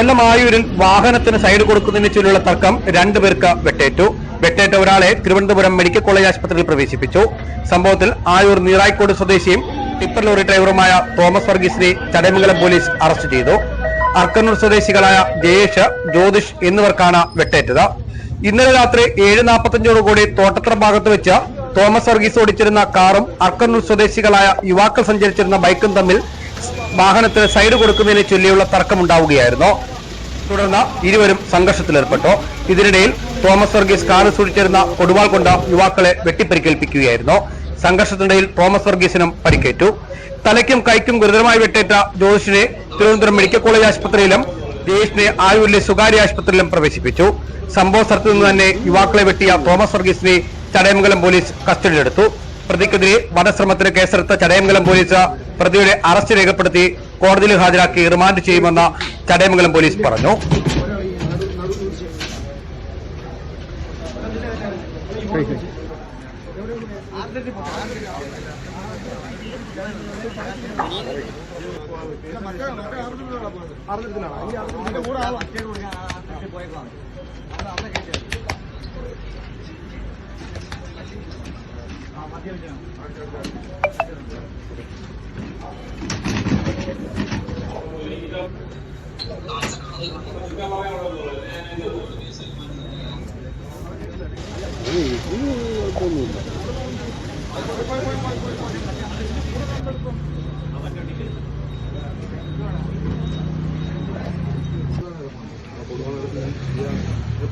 കൊല്ലം ആയൂരിൽ വാഹനത്തിന് സൈഡ് കൊടുക്കുന്നതിന് ചൊല്ലിയുള്ള തർക്കം രണ്ടുപേർക്ക് വെട്ടേറ്റു. വെട്ടേറ്റ ഒരാളെ തിരുവനന്തപുരം മെഡിക്കൽ കോളേജ് ആശുപത്രിയിൽ പ്രവേശിപ്പിച്ചു. സംഭവത്തിൽ ആയൂർ നീറായിക്കോട് സ്വദേശിയും ടിപ്പർ ലോറി ഡ്രൈവറുമായ തോമസ് വർഗീസിനെ ചടയമംഗലം പോലീസ് അറസ്റ്റ് ചെയ്തു. അർക്കന്നൂർ സ്വദേശികളായ ജയേഷ് ജ്യോതിഷ് എന്നിവർക്കാണ് വെട്ടേറ്റത്. ഇന്നലെ രാത്രി ഏഴ് നാൽപ്പത്തഞ്ചോടുകൂടി തോട്ടത്തറ ഭാഗത്ത് വെച്ച് തോമസ് വർഗീസ് ഓടിച്ചിരുന്ന കാറും അർക്കന്നൂർ സ്വദേശികളായ യുവാക്കൾ സഞ്ചരിച്ചിരുന്ന ബൈക്കും തമ്മിൽ വാഹനത്തിന് സൈഡ് കൊടുക്കുന്നതിനെ ചൊല്ലിയുള്ള തർക്കമുണ്ടാവുകയായിരുന്നു. തുടർന്ന് ഇരുവരും സംഘർഷത്തിലേർപ്പെട്ടു. ഇതിനിടയിൽ തോമസ് വർഗീസ് കാറ് സൂക്ഷിച്ചിരുന്ന കൊടുവാൾ കൊണ്ട യുവാക്കളെ വെട്ടിപ്പരിക്കേൽപ്പിക്കുകയായിരുന്നു. സംഘർഷത്തിനിടയിൽ തോമസ് വർഗീസിനും പരിക്കേറ്റു. തലയ്ക്കും കൈക്കും ഗുരുതരമായി വെട്ടേറ്റ ജോഷിനെ തിരുവനന്തപുരം മെഡിക്കൽ കോളേജ് ആശുപത്രിയിലും ജയേഷിനെ ആയൂരിലെ സ്വകാര്യ ആശുപത്രിയിലും പ്രവേശിപ്പിച്ചു. സംഭവ സ്ഥലത്ത് നിന്ന് തന്നെ യുവാക്കളെ വെട്ടിയ തോമസ് വർഗീസിനെ ചടയമംഗലം പോലീസ് കസ്റ്റഡിയിലെടുത്തു. പ്രതിക്കെതിരെ വധശ്രമത്തിന് കേസെടുത്ത ചടയമംഗലം പോലീസ് പ്രതിയുടെ അറസ്റ്റ് രേഖപ്പെടുത്തി കോടതിയിൽ ഹാജരാക്കി റിമാൻഡ് ചെയ്യുമെന്ന് ചടയമംഗലം പോലീസ് പറഞ്ഞു.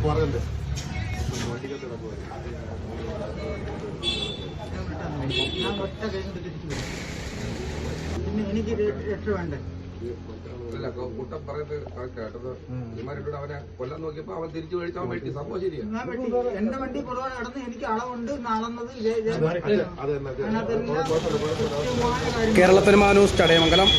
പുറകല്ലേ വണ്ടിക്കത്തിടപ്പ് ഞാൻ ഒറ്റ കൈ കൊണ്ട് തിരിച്ചു വരും. പിന്നെ എനിക്ക് രക്ഷ വേണ്ടേ? അല്ല കൂട്ടം പറയുന്നത് correct കേട്ടത് ഇവന്മാരിട്ടോട് അവനെ കൊല്ലാൻ നോക്കിയപ്പോ അവൻ തിരിച്ചു കഴിച്ചാൽ അവൻ വെട്ടി സംഭവം ശരിയാ. ഞാൻ വെട്ടി. എന്റെ വണ്ടി പുറകെ കിടന്ന് എനിക്ക് അളവുണ്ട് നടന്നത് ഇതേ ഇതേ അതിനകത്തെല്ലാം കൃത്യമായ കാര്യം. കേരളത്തിന് മാനൂസ് ചടയമംഗലം.